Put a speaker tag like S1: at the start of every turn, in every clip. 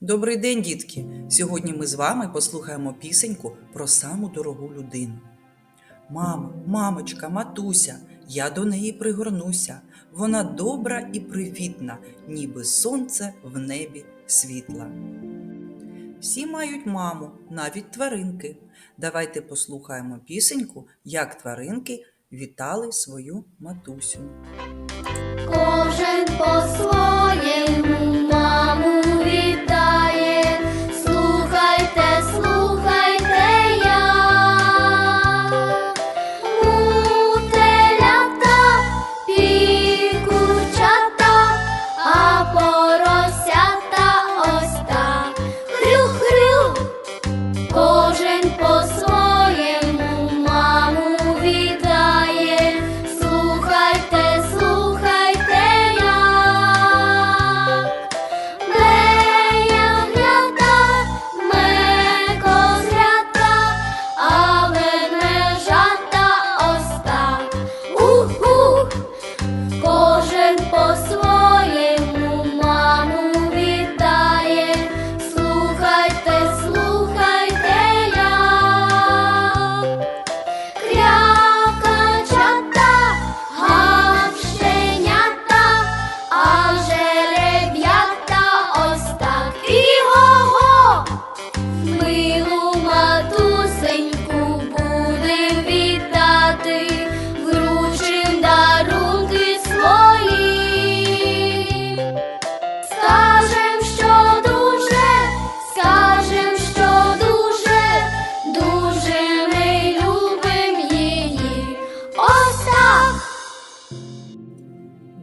S1: Добрий день, дітки! Сьогодні ми з вами послухаємо пісеньку про саму дорогу людину. Мамо, мамочка, матуся, я до неї пригорнуся. Вона добра і привітна, ніби сонце в небі світла. Всі мають маму, навіть тваринки. Давайте послухаємо пісеньку, як тваринки вітали свою матусю.
S2: Кожен по-своєму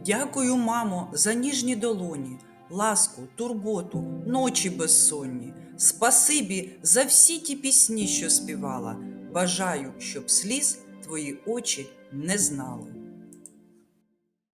S1: Дякую, мамо, за ніжні долоні, ласку, турботу, ночі безсонні. Спасибі за всі ті пісні, що співала. Бажаю, щоб сліз твої очі не знали.